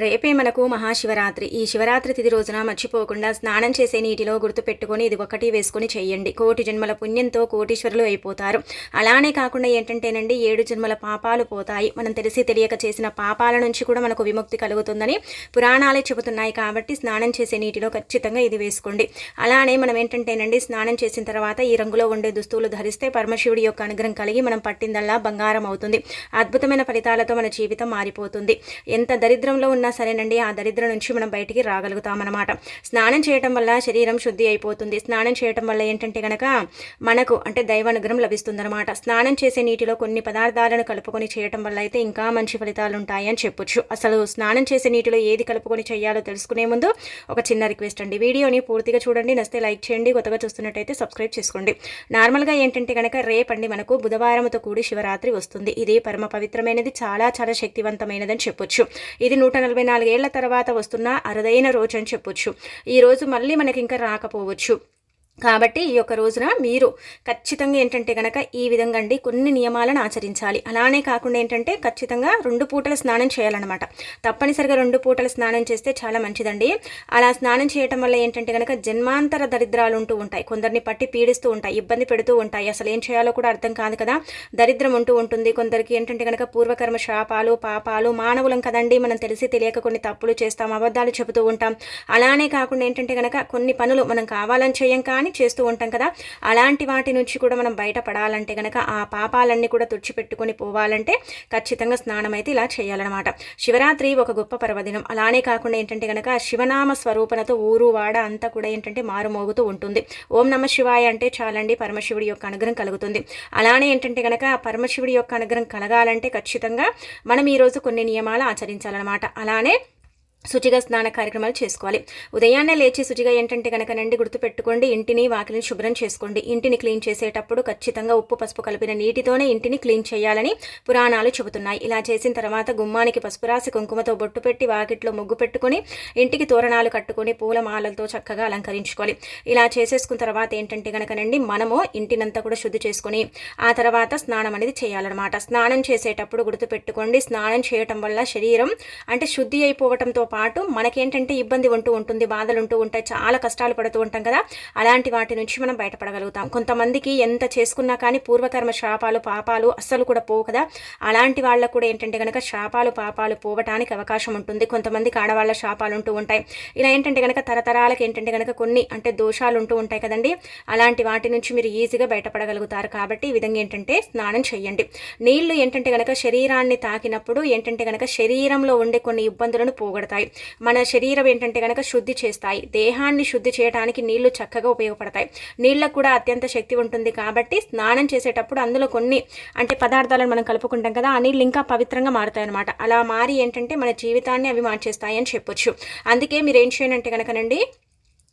రేపే మనకు మహాశివరాత్రి. ఈ శివరాత్రి తిథి రోజున మర్చిపోకుండా స్నానం చేసే నీటిలో గుర్తుపెట్టుకొని ఇది ఒకటి వేసుకొని చేయండి. కోటి జన్మల పుణ్యంతో కోటీశ్వరులు అయిపోతారు. అలానే కాకుండా ఏంటంటేనండి ఏడు జన్మల పాపాలు పోతాయి. మనం తెలిసి తెలియక చేసిన పాపాల నుంచి కూడా మనకు విముక్తి కలుగుతుందని పురాణాలే చెబుతున్నాయి కాబట్టి స్నానం చేసే నీటిలో ఖచ్చితంగా ఇది వేసుకోండి. అలానే మనం ఏంటంటేనండి స్నానం చేసిన తర్వాత ఈ రంగులో ఉండే దుస్తువులు ధరిస్తే పరమశివుడి యొక్క అనుగ్రహం కలిగి మనం పట్టిందల్లా బంగారం అవుతుంది. అద్భుతమైన ఫలితాలతో మన జీవితం మారిపోతుంది. ఎంత దరిద్రంలో ఉన్న సరేనండి. ఆ దరిద్రం నుంచి మనం బయటికి రాగలుగుతామన్నమాట. స్నానం చేయటం వల్ల శరీరం శుద్ధి అయిపోతుంది. స్నానం చేయటం వల్ల ఏంటంటే కనుక మనకు అంటే దైవానుగ్రహం లభిస్తుందన్నమాట. స్నానం చేసే నీటిలో కొన్ని పదార్థాలను కలుపుకొని చేయటం వల్ల అయితే ఇంకా మంచి ఫలితాలు ఉంటాయని చెప్పొచ్చు. అసలు స్నానం చేసే నీటిలో ఏది కలుపుకొని చేయాలో తెలుసుకునే ముందు ఒక చిన్న రిక్వెస్ట్ అండి. వీడియోని పూర్తిగా చూడండి. నస్తే లైక్ చేయండి. కొత్తగా చూస్తున్నట్టయితే సబ్స్క్రైబ్ చేసుకోండి. నార్మల్గా ఏంటంటే కనుక రేపండి మనకు బుధవారంతో కూడి శివరాత్రి వస్తుంది. ఇది పరమ పవిత్రమైనది చాలా చాలా శక్తివంతమైనదని చెప్పొచ్చు. ఇది నూట నలభై నాలుగేళ్ళ తర్వాత వస్తున్న అరుదైన రోజు అని చెప్పొచ్చు. ఈ రోజు మళ్ళీ మనకి ఇంకా రాకపోవచ్చు. కాబట్టి ఈ యొక్క రోజున మీరు ఖచ్చితంగా ఏంటంటే కనుక ఈ విధంగా అండి కొన్ని నియమాలను ఆచరించాలి. అలానే కాకుండా ఏంటంటే ఖచ్చితంగా రెండు పూటల స్నానం చేయాలన్నమాట. తప్పనిసరిగా రెండు పూటల స్నానం చేస్తే చాలా మంచిదండి. అలా స్నానం చేయటం వల్ల ఏంటంటే కనుక జన్మాంతర దరిద్రాలు ఉంటూ ఉంటాయి. కొందరిని పట్టి పీడిస్తూ ఉంటాయి ఇబ్బంది పెడుతూ ఉంటాయి. అసలు ఏం చేయాలో కూడా అర్థం కాదు కదా. దరిద్రం ఉంటూ ఉంటుంది. కొందరికి ఏంటంటే కనుక పూర్వకర్మ శాపాలు పాపాలు మానవులం కదండి. మనం తెలిసి తెలియక కొన్ని తప్పులు చేస్తాం అబద్ధాలు చెబుతూ ఉంటాం. అలానే కాకుండా ఏంటంటే కనుక కొన్ని పనులు మనం కావాలని చేయం కానీ చేస్తూ ఉంటాం కదా. అలాంటి వాటి నుంచి కూడా మనం బయటపడాలంటే కనుక ఆ పాపాలన్నీ కూడా తుడిచిపెట్టుకొని పోవాలంటే ఖచ్చితంగా స్నానం అయితే ఇలా చేయాలన్నమాట. శివరాత్రి ఒక గొప్ప పర్వదినం. అలానే కాకుండా ఏంటంటే కనుక శివనామ స్వరూపణతో ఊరు వాడ అంతా కూడా ఏంటంటే మారుమోగుతూ ఉంటుంది. ఓం నమ శివాయ అంటే చాలండి పరమశివుడి యొక్క అనుగ్రహం కలుగుతుంది. అలానే ఏంటంటే కనుక పరమశివుడి యొక్క అనుగ్రహం కలగాలంటే ఖచ్చితంగా మనం ఈరోజు కొన్ని నియమాలు ఆచరించాలన్నమాట. అలానే శుచిగా స్నాన కార్యక్రమాలు చేసుకోవాలి. ఉదయాన్నే లేచి శుచిగా ఏంటంటే కనుకనండి గుర్తుపెట్టుకోండి ఇంటిని వాకిలిని శుభ్రం చేసుకోండి. ఇంటిని క్లీన్ చేసేటప్పుడు ఖచ్చితంగా ఉప్పు పసుపు కలిపిన నీటితోనే ఇంటిని క్లీన్ చేయాలని పురాణాలు చెబుతున్నాయి. ఇలా చేసిన తర్వాత గుమ్మానికి పసుపు రాసి కుంకుమతో బొట్టు పెట్టి వాకిట్లో ముగ్గు పెట్టుకొని ఇంటికి తోరణాలు కట్టుకొని పూల మాలలతో చక్కగా అలంకరించుకోవాలి. ఇలా చేసేసుకున్న తర్వాత ఏంటంటే కనుకనండి మనము ఇంటినంతా కూడా శుద్ధి చేసుకొని ఆ తర్వాత స్నానం అనేది చేయాలన్నమాట. స్నానం చేసేటప్పుడు గుర్తుపెట్టుకోండి స్నానం చేయటం వల్ల శరీరం అంటే శుద్ధి అయిపోవటంతో పాటు మనకేంటంటే ఇబ్బంది ఉంటూ ఉంటుంది బాధలు ఉంటూ ఉంటాయి చాలా కష్టాలు పడుతూ ఉంటాం కదా. అలాంటి వాటి నుంచి మనం బయటపడగలుగుతాం. కొంతమందికి ఎంత చేసుకున్నా కానీ పూర్వకర్మ శాపాలు పాపాలు అస్సలు కూడా పోవు కదా. అలాంటి వాళ్ళకు కూడా ఏంటంటే కనుక శాపాలు పాపాలు పోవటానికి అవకాశం ఉంటుంది. కొంతమందికి ఆడవాళ్ళ శాపాలు ఉంటూ ఉంటాయి. ఇలా ఏంటంటే కనుక తరతరాలకు ఏంటంటే కనుక కొన్ని అంటే దోషాలు ఉంటూ ఉంటాయి కదండి. అలాంటి వాటి నుంచి మీరు ఈజీగా బయటపడగలుగుతారు కాబట్టి ఈ విధంగా ఏంటంటే స్నానం చేయండి. నీళ్ళు ఏంటంటే కనుక శరీరాన్ని తాకినప్పుడు ఏంటంటే కనుక శరీరంలో ఉండే కొన్ని ఇబ్బందులను పోగొడతాయి. మన శరీరం ఏంటంటే కనుక శుద్ధి చేస్తాయి. దేహాన్ని శుద్ధి చేయడానికి నీళ్ళు చక్కగా ఉపయోగపడతాయి. నీళ్ళకు కూడా అత్యంత శక్తి ఉంటుంది కాబట్టి స్నానం చేసేటప్పుడు అందులో కొన్ని అంటే పదార్థాలను మనం కలుపుకుంటాం కదా ఆ నీళ్ళు ఇంకా పవిత్రంగా మారుతాయి అనమాట అలా మారి ఏంటంటే మన జీవితాన్ని అవి మార్చేస్తాయి అని చెప్పొచ్చు. అందుకే మీరు ఏం చేయనంటే కనుకనండి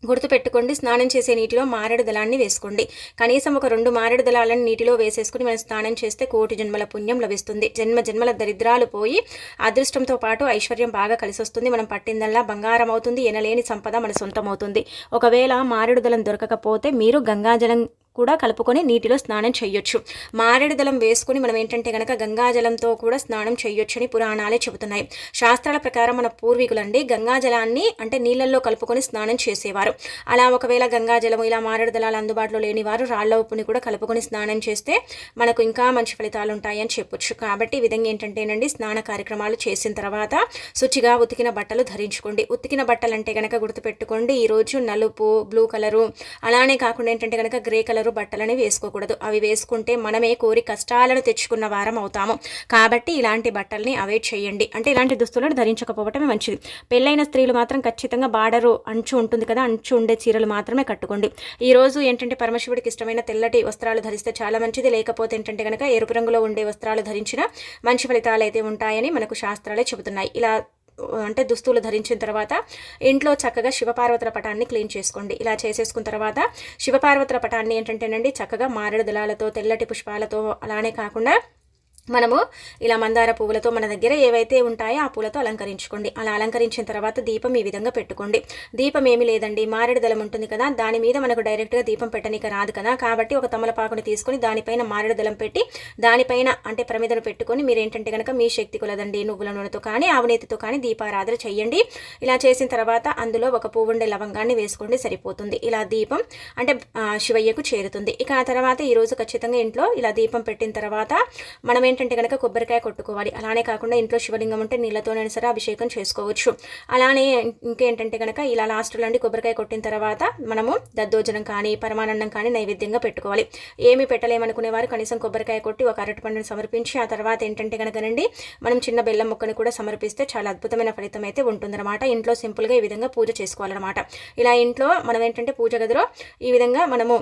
గుర్తుపెట్టుకోండి స్నానం చేసే నీటిలో మారేడు దళాన్ని వేసుకోండి. కనీసం ఒక రెండు మారేడు దళాలను నీటిలో వేసేసుకుని మనం స్నానం చేస్తే కోటి జన్మల పుణ్యం లభిస్తుంది. జన్మ జన్మల దరిద్రాలు పోయి అదృష్టంతో పాటు ఐశ్వర్యం బాగా కలిసి వస్తుంది మనం పట్టిందల్లా బంగారం అవుతుంది ఎనలేని సంపద మన సొంతం అవుతుంది ఒకవేళ మారేడు దళం దొరకకపోతే మీరు గంగాజలం కూడా కలుపుకొని నీటిలో స్నానం చేయొచ్చు. మారేడు దళం వేసుకొని మనం ఏంటంటే కనుక గంగాజలంతో కూడా స్నానం చేయొచ్చు అని పురాణాలే చెబుతున్నాయి. శాస్త్రాల ప్రకారం మన పూర్వీకులండి గంగాజలాన్ని అంటే నీళ్ళల్లో కలుపుకొని స్నానం చేసేవారు. అలా ఒకవేళ గంగాజలం ఇలా మారేడు దళాలు అందుబాటులో లేని వారు రాళ్ళ ఉప్పుని కూడా కలుపుకొని స్నానం చేస్తే మనకు ఇంకా మంచి ఫలితాలు ఉంటాయని చెప్పొచ్చు. కాబట్టి ఈ విధంగా ఏంటంటేనండి స్నాన కార్యక్రమాలు చేసిన తర్వాత శుచిగా ఉతికిన బట్టలు ధరించుకోండి. ఉతికిన బట్టలు అంటే కనుక గుర్తుపెట్టుకోండి ఈరోజు నలుపు బ్లూ కలరు అలానే కాకుండా ఏంటంటే కనుక గ్రే కలరు బట్టలని వేసుకోకూడదు. అవి వేసుకుంటే మనమే కోరి కష్టాలను తెచ్చుకున్న వారం అవుతాము. కాబట్టి ఇలాంటి బట్టల్ని అవాయిడ్ చేయండి. అంటే ఇలాంటి దుస్తులను ధరించకపోవటమే మంచిది. పెళ్ళైన స్త్రీలు మాత్రం ఖచ్చితంగా బార్డరు అంచు ఉంటుంది కదా. అంచు ఉండే చీరలు మాత్రమే కట్టుకోండి. ఈ రోజు ఏంటంటే పరమశివుడికి ఇష్టమైన తెల్లటి వస్త్రాలు ధరిస్తే చాలా మంచిది. లేకపోతే ఏంటంటే కనుక ఎరుపు రంగులో ఉండే వస్త్రాలు ధరించిన మంచి ఫలితాలు అయితే ఉంటాయని మనకు శాస్త్రాలే చెబుతున్నాయి. ఇలా అంటే దుస్తులు ధరించిన తర్వాత ఇంట్లో చక్కగా శివపార్వతుల పటాన్ని క్లీన్ చేసుకోండి. ఇలా చేసేసుకున్న తర్వాత శివపార్వతుల పటాన్ని ఏంటంటేనండి చక్కగా మారేడు దళాలతో తెల్లటి పుష్పాలతో అలానే కాకుండా మనము ఇలా మందార పువ్వులతో మన దగ్గర ఏవైతే ఉంటాయో ఆ పూలతో అలంకరించుకోండి. అలా అలంకరించిన తర్వాత దీపం ఈ విధంగా పెట్టుకోండి. దీపం ఏమీ లేదండి. మారేడు దళం ఉంటుంది కదా దాని మీద మనకు డైరెక్ట్గా దీపం పెట్టనీకి రాదు కదా. కాబట్టి ఒక తమలపాకుని తీసుకొని దానిపైన మారేడు దళం పెట్టి దానిపైన అంటే ప్రమిదను పెట్టుకొని మీరు ఏంటంటే కనుక మీ శక్తి కొలదండి. నువ్వుల నూనెతో కానీ ఆవునేతితో కానీ దీపారాధన చేయండి ఇలా చేసిన తర్వాత అందులో ఒక పువ్వుండే లవంగాన్ని వేసుకోండి సరిపోతుంది. ఇలా దీపం అంటే శివయ్యకు చేరుతుంది. ఇక ఆ తర్వాత ఈరోజు ఖచ్చితంగా ఇంట్లో ఇలా దీపం పెట్టిన తర్వాత మనం ఏంటంటే కనుక కొబ్బరికాయ కొట్టుకోవాలి. అలానే కాకుండా ఇంట్లో శివలింగం ఉంటే నీళ్ళతోనైనా సరే అభిషేకం చేసుకోవచ్చు. అలానే ఇంకేంటంటే కనుక ఇలా లాస్ట్లో అండి కొబ్బరికాయ కొట్టిన తర్వాత మనము దద్దోజనం కానీ పరమానందం కానీ నైవేద్యంగా పెట్టుకోవాలి. ఏమి పెట్టలేమనుకునే వారు కనీసం కొబ్బరికాయ కొట్టి ఒక అరటిపండుని సమర్పించి ఆ తర్వాత ఏంటంటే కనుకనండి మనం చిన్న బెల్లం ముక్కని కూడా సమర్పిస్తే చాలా అద్భుతమైన ఫలితం అయితే ఉంటుందన్నమాట. ఇంట్లో సింపుల్గా ఈ విధంగా పూజ చేసుకోవాలన్నమాట. ఇలా ఇంట్లో మనం ఏంటంటే పూజ గదిలో ఈ విధంగా మనము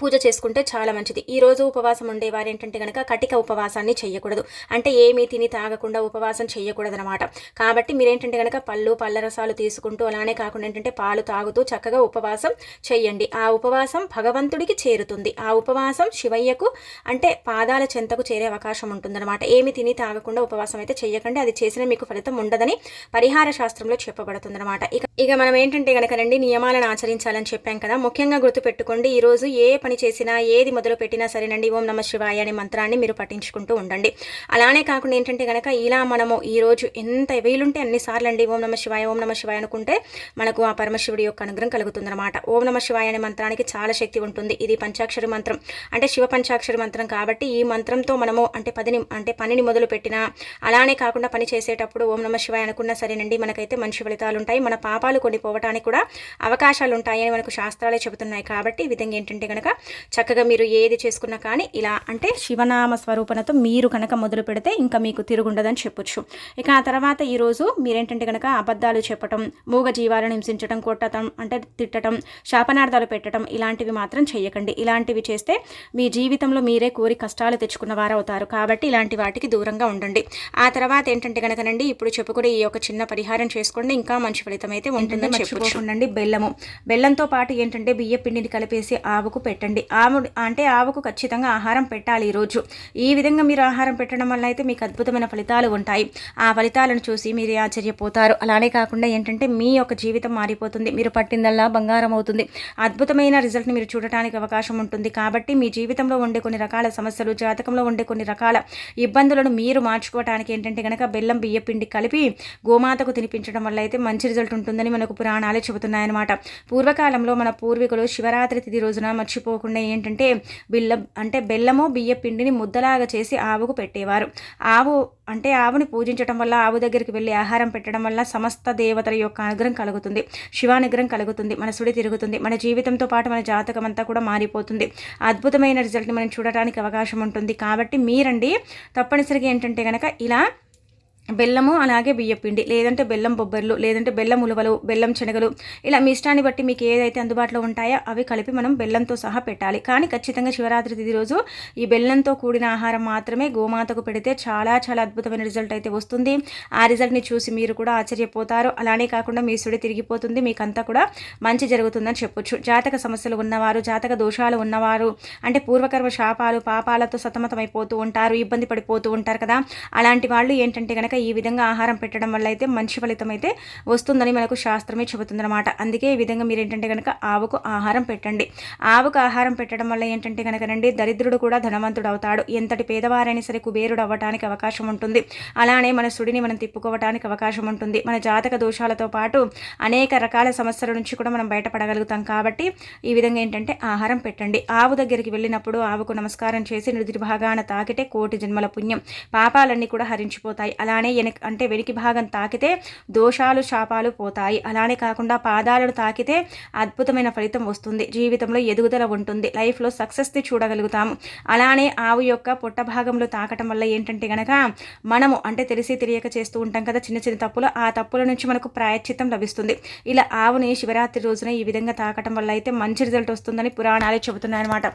పూజ చేసుకుంటే చాలా మంచిది. ఈ రోజు ఉపవాసం ఉండేవారు ఏంటంటే కనుక కటిక ఉపవాసాన్ని చేయకూడదు అంటే ఏమీ తిని తాగకుండా ఉపవాసం చేయకూడదు అనమాట కాబట్టి మీరేంటంటే కనుక పళ్ళు పళ్ళ రసాలు తీసుకుంటూ అలానే కాకుండా ఏంటంటే పాలు తాగుతూ చక్కగా ఉపవాసం చేయండి ఆ ఉపవాసం భగవంతుడికి చేరుతుంది. ఆ ఉపవాసం శివయ్యకు అంటే పాదాల చెంతకు చేరే అవకాశం ఉంటుందన్నమాట. ఏమి తిని తాగకుండా ఉపవాసం అయితే చేయకండి అది చేసిన మీకు ఫలితం ఉండదని పరిహార శాస్త్రంలో చెప్పబడుతుందన్నమాట. ఇక ఇక మనం ఏంటంటే కనుక రండి నియమాలను ఆచరించాలని చెప్పాం కదా. ముఖ్యంగా గుర్తుపెట్టుకోండి ఈరోజు ఏ పని చేసినా ఏది మొదలు పెట్టినా సరేనండి. ఓం నమ శివాయ అనే మంత్రాన్ని మీరు పఠించుకుంటూ ఉండండి. అలానే కాకుండా ఏంటంటే కనుక ఇలా మనము ఈరోజు ఎంత వీలుంటే అన్నిసార్లు అండి ఓం నమ శివాయ ఓం నమ శివాయ అనుకుంటే మనకు ఆ పరమశివుడి యొక్క అనుగ్రహం కలుగుతుందన్నమాట. ఓం నమ శివాయ అనే మంత్రానికి చాలా శక్తి ఉంటుంది. ఇది పంచాక్షరి మంత్రం. అంటే శివ పంచాక్షరి మంత్రం కాబట్టి ఈ మంత్రంతో మనము అంటే పదిని అంటే పనిని మొదలు పెట్టినా అలానే కాకుండా పని చేసేటప్పుడు ఓం నమ శివాయ అనుకున్నా సరేనండి మనకైతే మంచి ఫలితాలు ఉంటాయి. మన పాపాలు కొన్ని పోవటానికి కూడా అవకాశాలు ఉంటాయని మనకు శాస్త్రాలే చెబుతున్నాయి. కాబట్టి ఈ విధంగా ఏంటంటే కనుక చక్కగా మీరు ఏది చేసుకున్నా కానీ ఇలా అంటే శివనామ స్వరూపణతో మీరు కనుక మొదలు పెడితే ఇంకా మీకు తిరుగుండదని చెప్పొచ్చు. ఇక ఆ తర్వాత ఈరోజు మీరేంటంటే కనుక అబద్ధాలు చెప్పటం మూగ జీవాలను హింసించడం కొట్టడం అంటే తిట్టడం శాపనార్థాలు పెట్టడం ఇలాంటివి మాత్రం చేయకండి. ఇలాంటివి చేస్తే మీ జీవితంలో మీరే కోరి కష్టాలు తెచ్చుకున్న వారు అవుతారు కాబట్టి ఇలాంటి వాటికి దూరంగా ఉండండి. ఆ తర్వాత ఏంటంటే కనుకనండి ఇప్పుడు చెప్పుకునే ఈ యొక్క చిన్న పరిహారం చేసుకోండి. ఇంకా మంచి ఫలితం అయితే ఉంటుందని చెప్పుకోకుండా బెల్లము. బెల్లంతో పాటు ఏంటంటే బియ్య పిండిని కలిపేసి ఆవుకు పెట్టండి. పెట్టండి. ఆవు అంటే ఆవుకు ఖచ్చితంగా ఆహారం పెట్టాలి ఈరోజు. ఈ విధంగా మీరు ఆహారం పెట్టడం వల్ల అయితే మీకు అద్భుతమైన ఫలితాలు ఉంటాయి. ఆ ఫలితాలను చూసి మీరు ఆశ్చర్యపోతారు. అలానే కాకుండా ఏంటంటే మీ యొక్క జీవితం మారిపోతుంది. మీరు పట్టిందల్లా బంగారం అవుతుంది. అద్భుతమైన రిజల్ట్ని మీరు చూడటానికి అవకాశం ఉంటుంది. కాబట్టి మీ జీవితంలో ఉండే కొన్ని రకాల సమస్యలు జాతకంలో ఉండే కొన్ని రకాల ఇబ్బందులను మీరు మార్చుకోవడానికి ఏంటంటే కనుక బెల్లం బియ్యపిండి కలిపి గోమాతకు తినిపించడం వల్ల అయితే మంచి రిజల్ట్ ఉంటుందని మనకు పురాణాలే చెబుతున్నాయన్నమాట. పూర్వకాలంలో మన పూర్వీకులు శివరాత్రి తిథి రోజున మర్చిపో మర్చిపోకుండా ఏంటంటే బిల్లం అంటే బెల్లము బియ్య పిండిని ముద్దలాగా చేసి ఆవుకు పెట్టేవారు. ఆవు అంటే ఆవుని పూజించడం వల్ల ఆవు దగ్గరికి వెళ్ళి ఆహారం పెట్టడం వల్ల సమస్త దేవతల యొక్క అనుగ్రహం కలుగుతుంది. శివానుగ్రహం కలుగుతుంది. మన సుడి తిరుగుతుంది. మన జీవితంతో పాటు మన జాతకం అంతా కూడా మారిపోతుంది. అద్భుతమైన రిజల్ట్ని మనం చూడటానికి అవకాశం ఉంటుంది. కాబట్టి మీరండి తప్పనిసరిగా ఏంటంటే కనుక ఇలా బెల్లము అలాగే బియ్యపిండి లేదంటే బెల్లం బొబ్బర్లు లేదంటే బెల్లం ఉలవలు బెల్లం శనగలు. ఇలా మీ ఇష్టాన్ని బట్టి మీకు ఏదైతే అందుబాటులో ఉంటాయో అవి కలిపి మనం బెల్లంతో సహా పెట్టాలి. కానీ ఖచ్చితంగా శివరాత్రి తిది రోజు ఈ బెల్లంతో కూడిన ఆహారం మాత్రమే గోమాతకు పెడితే చాలా చాలా అద్భుతమైన రిజల్ట్ అయితే వస్తుంది. ఆ రిజల్ట్ని చూసి మీరు కూడా ఆశ్చర్యపోతారు. అలానే కాకుండా మీ సుడి తిరిగిపోతుంది. మీకంతా కూడా మంచి జరుగుతుందని చెప్పొచ్చు. జాతక సమస్యలు ఉన్నవారు జాతక దోషాలు ఉన్నవారు అంటే పూర్వకర్మ శాపాలు పాపాలతో సతమతమైపోతూ ఉంటారు ఇబ్బంది పడిపోతూ ఉంటారు కదా. అలాంటి వాళ్ళు ఏంటంటే కనుక ఈ విధంగా ఆహారం పెట్టడం వల్ల అయితే మంచి ఫలితం అయితే వస్తుందని మనకు శాస్త్రమే చెబుతుందన్నమాట. అందుకే ఈ విధంగా మీరు ఏంటంటే కనుక ఆవుకు ఆహారం పెట్టండి. ఆవుకు ఆహారం పెట్టడం వల్ల ఏంటంటే కనుకనండి దరిద్రుడు కూడా ధనవంతుడు అవుతాడు. ఎంతటి పేదవారైనా సరే కుబేరుడు అవ్వటానికి అవకాశం ఉంటుంది. అలానే మన సుడిని మనం తిప్పుకోవటానికి అవకాశం ఉంటుంది. మన జాతక దోషాలతో పాటు అనేక రకాల సమస్యల నుంచి కూడా మనం బయటపడగలుగుతాం కాబట్టి ఈ విధంగా ఏంటంటే ఆహారం పెట్టండి. ఆవు దగ్గరికి వెళ్ళినప్పుడు ఆవుకు నమస్కారం చేసి నిర్దిర్భాగాన తాకితే కోటి జన్మల పుణ్యం. పాపాలన్నీ కూడా హరించిపోతాయి. అలానే అలానే వెనక అంటే వెనికి భాగం తాకితే దోషాలు శాపాలు పోతాయి. అలానే కాకుండా పాదాలను తాకితే అద్భుతమైన ఫలితం వస్తుంది. జీవితంలో ఎదుగుదల ఉంటుంది. లైఫ్లో సక్సెస్ని చూడగలుగుతాము. అలానే ఆవు యొక్క పొట్ట భాగంలో తాకటం వల్ల ఏంటంటే గనక మనము అంటే తెలిసి తెలియక చేస్తూ ఉంటాం కదా చిన్న చిన్న తప్పులు ఆ తప్పుల నుంచి మనకు ప్రాయశ్చిత్తం లభిస్తుంది. ఇలా ఆవుని శివరాత్రి రోజున ఈ విధంగా తాకటం వల్ల అయితే మంచి రిజల్ట్ వస్తుందని పురాణాలే చెబుతున్నాయన్నమాట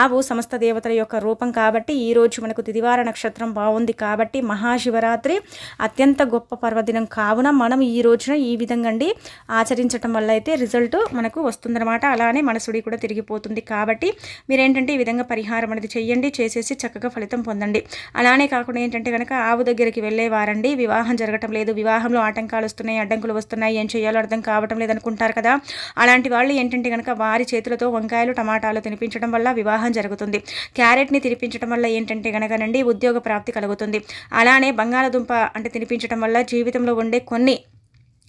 ఆవు సమస్త దేవతల యొక్క రూపం కాబట్టి ఈ రోజు మనకు తిదివార నక్షత్రం బాగుంది కాబట్టి మహాశివరాత్రి అత్యంత గొప్ప పర్వదినం కావున మనం ఈ రోజున ఈ విధంగా అండి ఆచరించటం వల్ల అయితే రిజల్ట్ మనకు వస్తుందన్నమాట. అలానే మనసుడి కూడా తిరిగిపోతుంది. కాబట్టి మీరు ఏంటంటే ఈ విధంగా పరిహారం అనేది చేయండి చేసేసి చక్కగా ఫలితం పొందండి. అలానే కాకుండా ఏంటంటే కనుక ఆవు దగ్గరికి వెళ్ళేవారండి. వివాహం జరగటం లేదు. వివాహంలో ఆటంకాలు వస్తున్నాయి అడ్డంకులు వస్తున్నాయి. ఏం చేయాలో అర్థం కావటం లేదనుకుంటారు కదా. అలాంటి వాళ్ళు ఏంటంటే కనుక వారి చేతులతో వంకాయలు టమాటాలు తినిపించడం వల్ల వివాహం జరుగుతుంది. క్యారెట్ని తినిపించడం వల్ల ఏంటంటే కనుకనండి ఉద్యోగ ప్రాప్తి కలుగుతుంది. అలానే బంగాళదుంప అంటే తినిపించడం వల్ల జీవితంలో ఉండే కొన్ని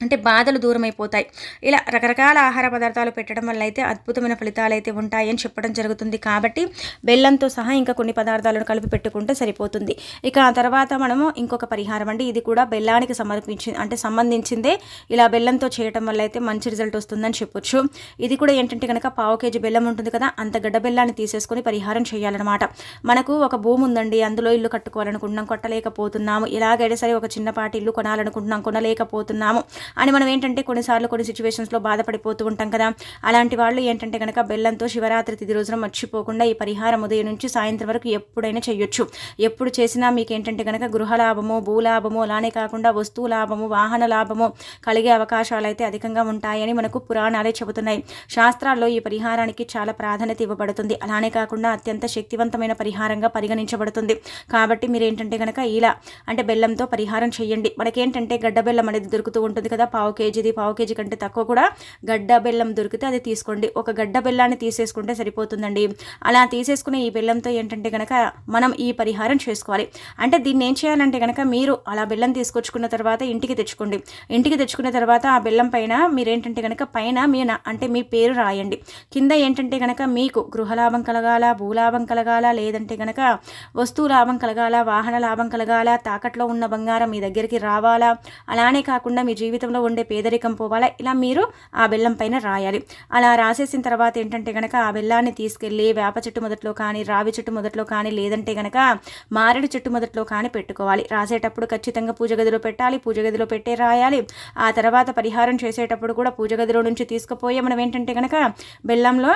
అంటే బాధలు దూరం అయిపోతాయి ఇలా రకరకాల ఆహార పదార్థాలు పెట్టడం వల్ల అయితే అద్భుతమైన ఫలితాలు అయితే ఉంటాయని చెప్పడం జరుగుతుంది. కాబట్టి బెల్లంతో సహా ఇంకా కొన్ని పదార్థాలను కలిపి పెట్టుకుంటే సరిపోతుంది. ఇక ఆ తర్వాత మనము ఇంకొక పరిహారం అండి. ఇది కూడా బెల్లానికి సమర్పించి అంటే సంబంధించిందే ఇలా బెల్లంతో చేయటం వల్ల అయితే మంచి రిజల్ట్ వస్తుందని చెప్పొచ్చు. ఇది కూడా ఏంటంటే కనుక పావు కేజీ బెల్లం ఉంటుంది కదా అంత గడ్డ బెల్లాన్ని తీసేసుకొని పరిహారం చేయాలన్నమాట. మనకు ఒక భూమి ఉందండి. అందులో ఇల్లు కట్టుకోవాలనుకుంటున్నాం కొట్టలేకపోతున్నాము. ఇలాగైనా సరే ఒక చిన్నపాటి ఇల్లు కొనాలనుకుంటున్నాం కొనలేకపోతున్నాము. అని మనం ఏంటంటే కొన్నిసార్లు కొన్ని సిచ్యువేషన్స్లో బాధపడిపోతూ ఉంటాం కదా. అలాంటి వాళ్ళు ఏంటంటే కనుక బెల్లంతో శివరాత్రి తిది రోజున మర్చిపోకుండా ఈ పరిహారం ఉదయం నుంచి సాయంత్రం వరకు ఎప్పుడైనా చేయొచ్చు. ఎప్పుడు చేసినా మీకు ఏంటంటే కనుక గృహ లాభము భూలాభము అలానే కాకుండా వస్తువు లాభము వాహన లాభము కలిగే అవకాశాలు అయితే అధికంగా ఉంటాయని మనకు పురాణాలే చెబుతున్నాయి. శాస్త్రాల్లో ఈ పరిహారానికి చాలా ప్రాధాన్యత ఇవ్వబడుతుంది. అలానే కాకుండా అత్యంత శక్తివంతమైన పరిహారంగా పరిగణించబడుతుంది. కాబట్టి మీరు ఏంటంటే కనుక ఇలా అంటే బెల్లంతో పరిహారం చేయండి. మనకేంటంటే గడ్డ బెల్లం అనేది దొరుకుతూ ఉంటుంది కదా పావు కేజీది పావు కేజీ కంటే తక్కువ కూడా గడ్డ బెల్లం దొరికితే అది తీసుకోండి. ఒక గడ్డ బెల్లాన్ని తీసేసుకుంటే సరిపోతుందండి. అలా తీసేసుకునే ఈ బెల్లంతో ఏంటంటే కనుక మనం ఈ పరిహారం చేసుకోవాలి. అంటే దీన్ని ఏం చేయాలంటే కనుక మీరు అలా బెల్లం తీసుకొచ్చుకున్న తర్వాత ఇంటికి తెచ్చుకోండి. ఇంటికి తెచ్చుకున్న తర్వాత ఆ బెల్లం పైన మీరేంటంటే కనుక పైన మీ నా- అంటే మీ పేరు రాయండి. కింద ఏంటంటే కనుక మీకు గృహలాభం కలగాల భూలాభం కలగాల లేదంటే కనుక వస్తువు లాభం కలగాల వాహన లాభం కలగాల తాకట్లో ఉన్న బంగారం మీ దగ్గరికి రావాలా? అలానే కాకుండా మీ జీవితం జీవితంలో ఉండే పేదరికం పోవాలా? ఇలా మీరు ఆ బెల్లం పైన రాయాలి. అలా రాసేసిన తర్వాత ఏంటంటే కనుక ఆ బెల్లాన్ని తీసుకెళ్ళి వేప చెట్టు మొదట్లో కానీ రావి చెట్టు మొదట్లో కానీ లేదంటే కనుక మారేడు చెట్టు మొదట్లో కానీ పెట్టుకోవాలి. రాసేటప్పుడు ఖచ్చితంగా పూజ గదిలో పెట్టాలి. పూజ గదిలో పెట్టే రాయాలి. ఆ తర్వాత పరిహారం చేసేటప్పుడు కూడా పూజ గదిలో నుంచి తీసుకుపోయి మనం ఏంటంటే కనుక బెల్లంలో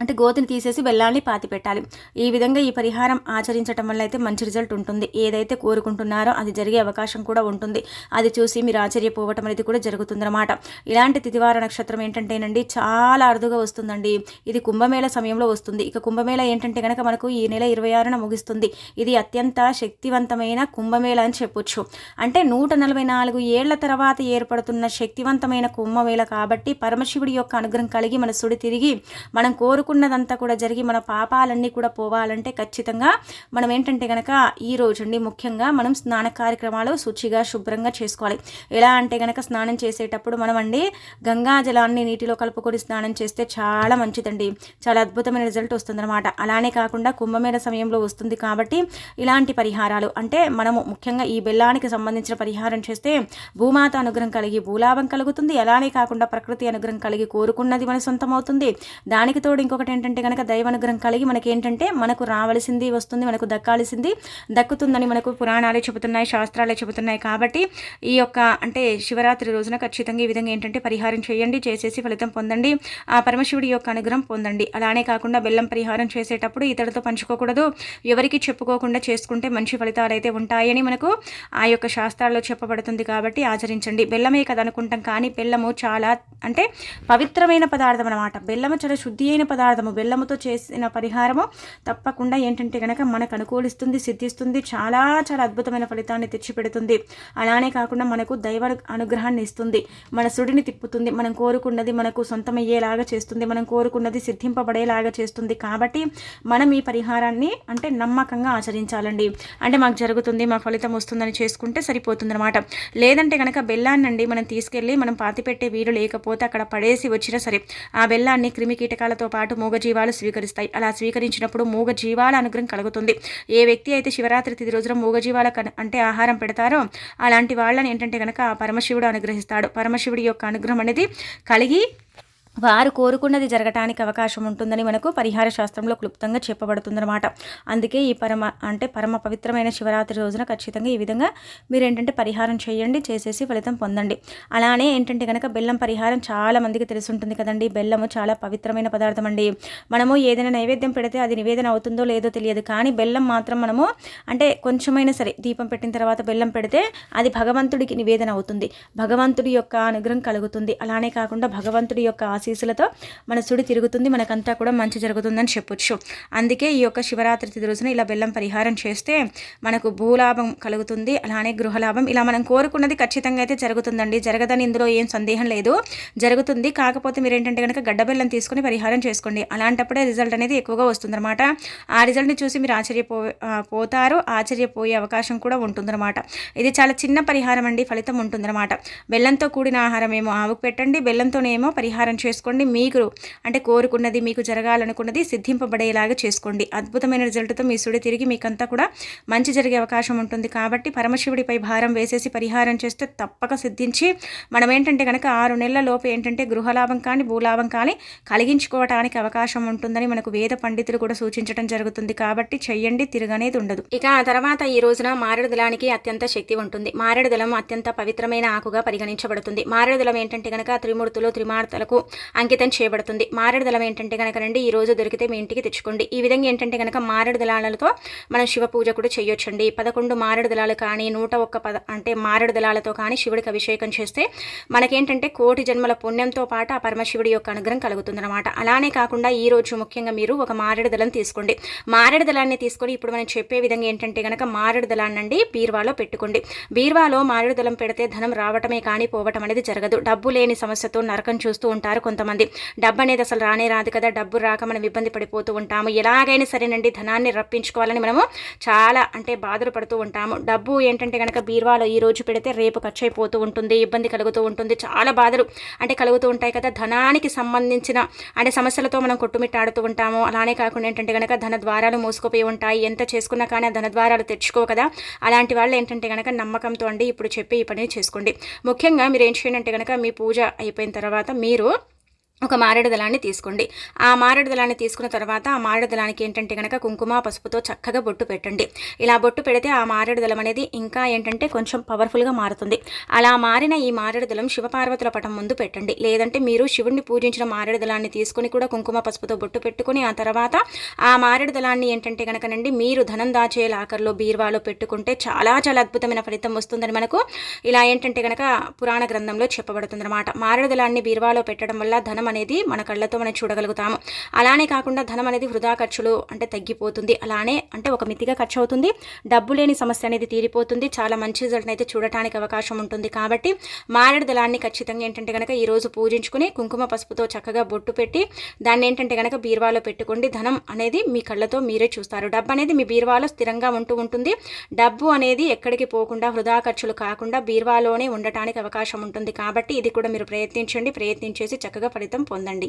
అంటే గోతిని తీసేసి బెల్లాన్ని పాతి పెట్టాలి. ఈ విధంగా ఈ పరిహారం ఆచరించడం వల్ల అయితే మంచి రిజల్ట్ ఉంటుంది. ఏదైతే కోరుకుంటున్నారో అది జరిగే అవకాశం కూడా ఉంటుంది. అది చూసి మీరు ఆశ్చర్యపోవటం అనేది కూడా జరుగుతుందన్నమాట. ఇలాంటి తిథివార నక్షత్రం ఏంటంటేనండి చాలా అరుదుగా వస్తుందండి. ఇది కుంభమేళ సమయంలో వస్తుంది. ఇక కుంభమేళ ఏంటంటే కనుక మనకు ఈ నెల ఇరవై ఆరున ముగుస్తుంది. ఇది అత్యంత శక్తివంతమైన కుంభమేళ అని చెప్పొచ్చు. అంటే నూట నలభై నాలుగు ఏళ్ళ తర్వాత ఏర్పడుతున్న శక్తివంతమైన కుంభమేళ కాబట్టి పరమశివుడి యొక్క అనుగ్రహం కలిగి మన సుడి తిరిగి మనం కోరుకు అనుకున్నదంతా కూడా జరిగి మన పాపాలన్నీ కూడా పోవాలంటే ఖచ్చితంగా మనం ఏంటంటే కనుక ఈ రోజు అండి ముఖ్యంగా మనం స్నాన కార్యక్రమాలు శుచిగా శుభ్రంగా చేసుకోవాలి. ఎలా అంటే కనుక స్నానం చేసేటప్పుడు మనం అండి గంగా జలాన్ని నీటిలో కలుపుకొని స్నానం చేస్తే చాలా మంచిదండి. చాలా అద్భుతమైన రిజల్ట్ వస్తుందన్నమాట. అలానే కాకుండా కుంభమేళ సమయంలో వస్తుంది కాబట్టి ఇలాంటి పరిహారాలు అంటే మనము ముఖ్యంగా ఈ బెల్లానికి సంబంధించిన పరిహారం చేస్తే భూమాత అనుగ్రహం కలిగి భూలాభం కలుగుతుంది. అలానే కాకుండా ప్రకృతి అనుగ్రహం కలిగి కోరుకున్నది మన సొంతం అవుతుంది దానికి తోడు ఇంకొకటి ఏంటంటే కనుక దైవ అనుగ్రహం కలిగి మనకి ఏంటంటే మనకు రావలసింది వస్తుంది మనకు దక్కాల్సింది దక్కుతుందని మనకు పురాణాలే చెబుతున్నాయి శాస్త్రాలే చెబుతున్నాయి. కాబట్టి ఈ యొక్క అంటే శివరాత్రి రోజున ఖచ్చితంగా ఈ విధంగా ఏంటంటే పరిహారం చేయండి చేసేసి ఫలితం పొందండి. ఆ పరమశివుడి యొక్క అనుగ్రహం పొందండి. అలానే కాకుండా బెల్లం పరిహారం చేసేటప్పుడు ఇతరులతో పంచుకోకూడదు. ఎవరికి చెప్పుకోకుండా చేసుకుంటే మంచి ఫలితాలు అయితే ఉంటాయని మనకు ఆ యొక్క శాస్త్రాల్లో చెప్పబడుతుంది కాబట్టి ఆచరించండి. బెల్లమే కదా అనుకుంటాం కానీ బెల్లము చాలా అంటే పవిత్రమైన పదార్థం అనమాట బెల్లము చాలా శుద్ధి అయిన పదార్థము బెల్లముతో చేసిన పరిహారము తప్పకుండా ఏంటంటే కనుక మనకు అనుకూలిస్తుంది సిద్ధిస్తుంది చాలా చాలా అద్భుతమైన ఫలితాన్ని తెచ్చిపెడుతుంది. అలానే కాకుండా మనకు దైవ అనుగ్రహాన్ని ఇస్తుంది. మన సుడిని తిప్పుతుంది మనం కోరుకున్నది మనకు సొంతమయ్యేలాగా చేస్తుంది మనం కోరుకున్నది సిద్ధింపబడేలాగా చేస్తుంది. కాబట్టి మనం ఈ పరిహారాన్ని అంటే నమ్మకంగా ఆచరించాలండి. అంటే మాకు జరుగుతుంది మాకు ఫలితం వస్తుందని చేసుకుంటే సరిపోతుందన్నమాట. లేదంటే కనుక బెల్లాన్నండి మనం తీసుకెళ్ళి మనం పాతిపెట్టే వీలు లేకపోతే అక్కడ పడేసి వచ్చినా సరే ఆ బెల్లాన్ని క్రిమి కీటకాలతో పాటు మూగజీవాలు స్వీకరిస్తాయి. అలా స్వీకరించినప్పుడు మూగజీవాల అనుగ్రహం కలుగుతుంది. ఏ వ్యక్తి అయితే శివరాత్రి తిది రోజున మూగజీవాల అంటే ఆహారం పెడతారో అలాంటి వాళ్ళని ఏంటంటే కనుక ఆ పరమశివుడు అనుగ్రహిస్తాడు. పరమశివుడి యొక్క అనుగ్రహం అనేది కలిగి వారు కోరుకున్నది జరగటానికి అవకాశం ఉంటుందని మనకు పరిహార శాస్త్రంలో క్లుప్తంగా చెప్పబడుతుందన్నమాట. అందుకే ఈ పరమ అంటే పరమ పవిత్రమైన శివరాత్రి రోజున ఖచ్చితంగా ఈ విధంగా మీరు ఏంటంటే పరిహారం చేయండి చేసేసి ఫలితం పొందండి. అలానే ఏంటంటే కనుక బెల్లం పరిహారం చాలా మందికి తెలిసి ఉంటుంది కదండి. బెల్లము చాలా పవిత్రమైన పదార్థం అండి. మనము ఏదైనా నైవేద్యం పెడితే అది నివేదన అవుతుందో లేదో తెలియదు. కానీ బెల్లం మాత్రం మనము అంటే కొంచెమైనా సరే దీపం పెట్టిన తర్వాత బెల్లం పెడితే అది భగవంతుడికి నివేదన అవుతుంది. భగవంతుడి యొక్క అనుగ్రహం కలుగుతుంది. అలానే కాకుండా భగవంతుడి యొక్క ఆశీస్సులతో మన సుడి తిరుగుతుంది మనకంతా కూడా మంచి జరుగుతుందని చెప్పొచ్చు. అందుకే ఈ యొక్క శివరాత్రి తిథి రోజున ఇలా బెల్లం పరిహారం చేస్తే మనకు భూలాభం కలుగుతుంది అలానే గృహలాభం. ఇలా మనం కోరుకున్నది ఖచ్చితంగా అయితే జరుగుతుందండి. జరగదని ఇందులో ఏం సందేహం లేదు. జరుగుతుంది కాకపోతే మీరు ఏంటంటే కనుక గడ్డ బెల్లం తీసుకొని పరిహారం చేసుకోండి. అలాంటప్పుడే రిజల్ట్ అనేది ఎక్కువగా వస్తుందన్నమాట. ఆ రిజల్ట్ని చూసి మీరు ఆశ్చర్యపో పోతారు. ఆశ్చర్యపోయే అవకాశం కూడా ఉంటుందన్నమాట. ఇది చాలా చిన్న పరిహారం అండి ఫలితం ఉంటుందన్నమాట. బెల్లంతో కూడిన ఆహారం ఏమో ఆవుకు పెట్టండి బెల్లంతోనేమో పరిహారం చేసుకోండి. మీకు అంటే కోరుకున్నది మీకు జరగాలనుకున్నది సిద్ధింపబడేలాగా చేసుకోండి. అద్భుతమైన రిజల్ట్తో మీ సుడి తిరిగి మీకంతా కూడా మంచి జరిగే అవకాశం ఉంటుంది. కాబట్టి పరమశివుడిపై భారం వేసేసి పరిహారం చేస్తే తప్పక సిద్ధించి మనం ఏంటంటే కనుక ఆరు నెలల లోపు ఏంటంటే గృహలాభం కానీ భూలాభం కానీ కలిగించుకోవటానికి అవకాశం ఉంటుందని మనకు వేద పండితులు కూడా సూచించడం జరుగుతుంది. కాబట్టి చెయ్యండి తిరగనేది ఉండదు. ఇక ఆ తర్వాత ఈ రోజున మారేడు దళానికి అత్యంత శక్తి ఉంటుంది. మారేడు దళం అత్యంత పవిత్రమైన ఆకుగా పరిగణించబడుతుంది. మారేడు దళం ఏంటంటే కనుక త్రిమూర్తులు త్రిమార్తలకు అంకితం చేయబడుతుంది. మారేడు దళం ఏంటంటే కనుక రండి ఈ రోజు దొరికితే మీ ఇంటికి తెచ్చుకోండి. ఈ విధంగా ఏంటంటే కనుక మారేడు దళాలతో మనం శివ పూజ కూడా చేయొచ్చండి. పదకొండు మారేడు దళాలు కానీ నూట ఒక్క పద అంటే మారేడు దళాలతో కానీ శివుడికి అభిషేకం చేస్తే మనకేంటంటే కోటి జన్మల పుణ్యంతో పాటు ఆ పరమశివుడి యొక్క అనుగ్రహం కలుగుతుందన్నమాట. అలానే కాకుండా ఈ రోజు ముఖ్యంగా మీరు ఒక మారేడు దళం తీసుకోండి. మారేడు దళాన్ని తీసుకొని ఇప్పుడు మనం చెప్పే విధంగా ఏంటంటే కనుక మారేడు దళాన్ని బీర్వాలో పెట్టుకోండి. బీర్వాలో మారేడు దళం పెడితే ధనం రావటమే కానీ పోవటం అనేది జరగదు. డబ్బు లేని సమస్యతో నరకం చూస్తూ ఉంటారు కొంతమంది. డబ్బు అనేది అసలు రానే రాదు కదా డబ్బు రాక మనం ఇబ్బంది పడిపోతూ ఉంటాము. ఎలాగైనా సరేనండి ధనాన్ని రప్పించుకోవాలని మనము చాలా అంటే బాధలు పడుతూ ఉంటాము. డబ్బు ఏంటంటే కనుక బీర్వాలో ఈ రోజు పెడితే రేపు ఖర్చు అయిపోతూ ఉంటుంది ఇబ్బంది కలుగుతూ ఉంటుంది. చాలా బాధలు అంటే కలుగుతూ ఉంటాయి కదా. ధనానికి సంబంధించిన అంటే సమస్యలతో మనం కొట్టుమిట్టాడుతూ ఉంటాము. అలానే కాకుండా ఏంటంటే కనుక ధన ద్వారాలు మూసుకుపోయి ఉంటాయి. ఎంత చేసుకున్నా కానీ ఆ ధన ద్వారాలు తెచ్చుకో కదా. అలాంటి వాళ్ళు ఏంటంటే కనుక నమ్మకంతో అండి ఇప్పుడు చెప్పి ఈ పని చేసుకోండి. ముఖ్యంగా మీరు ఏం చేయండి అంటే కనుక మీ పూజ అయిపోయిన తర్వాత మీరు ఒక మారేడు దళాన్ని తీసుకోండి. ఆ మారేడు దళాన్ని తీసుకున్న తర్వాత ఆ మారేడు దళానికి ఏంటంటే కనుక కుంకుమ పసుపుతో చక్కగా బొట్టు పెట్టండి. ఇలా బొట్టు పెడితే ఆ మారేడు దళం అనేది ఇంకా ఏంటంటే కొంచెం పవర్ఫుల్గా మారుతుంది. అలా మారిన ఈ మారేడు దళం శివపార్వతుల పటం ముందు పెట్టండి. లేదంటే మీరు శివుణ్ణి పూజించిన మారేడు దళాన్ని తీసుకొని కూడా కుంకుమ పసుపుతో బొట్టు పెట్టుకుని ఆ తర్వాత ఆ మారేడు దళాన్ని ఏంటంటే కనుకనండి మీరు ధనం దాచే లాకర్లో బీర్వాలో పెట్టుకుంటే చాలా చాలా అద్భుతమైన ఫలితం వస్తుందని మనకు ఇలా ఏంటంటే కనుక పురాణ గ్రంథంలో చెప్పబడుతుంది అనమాట మారేడు దళాన్ని బీర్వాలో పెట్టడం వల్ల ధనం అనేది మన కళ్ళతో మనం చూడగలుగుతాము. అలానే కాకుండా ధనం అనేది వృధా ఖర్చులు అంటే తగ్గిపోతుంది. అలానే అంటే ఒక మితిగా ఖర్చు అవుతుంది డబ్బు లేని సమస్య అనేది తీరిపోతుంది. చాలా మంచి రిజల్ట్ అయితే చూడటానికి అవకాశం ఉంటుంది. కాబట్టి మారేడు దళాన్ని ఖచ్చితంగా ఏంటంటే కనుక ఈరోజు పూజించుకుని కుంకుమ పసుపుతో చక్కగా బొట్టు పెట్టి దాన్ని ఏంటంటే కనుక బీర్వాలో పెట్టుకోండి. ధనం అనేది మీ కళ్ళతో మీరే చూస్తారు. డబ్బు అనేది మీ బీర్వాలో స్థిరంగా ఉంటూ ఉంటుంది. డబ్బు అనేది ఎక్కడికి పోకుండా వృధా ఖర్చులు కాకుండా బీర్వాలోనే ఉండటానికి అవకాశం ఉంటుంది. కాబట్టి ఇది కూడా మీరు ప్రయత్నించండి. ప్రయత్నించేసి చక్కగా ఫలితం ఫలితం పొందండి.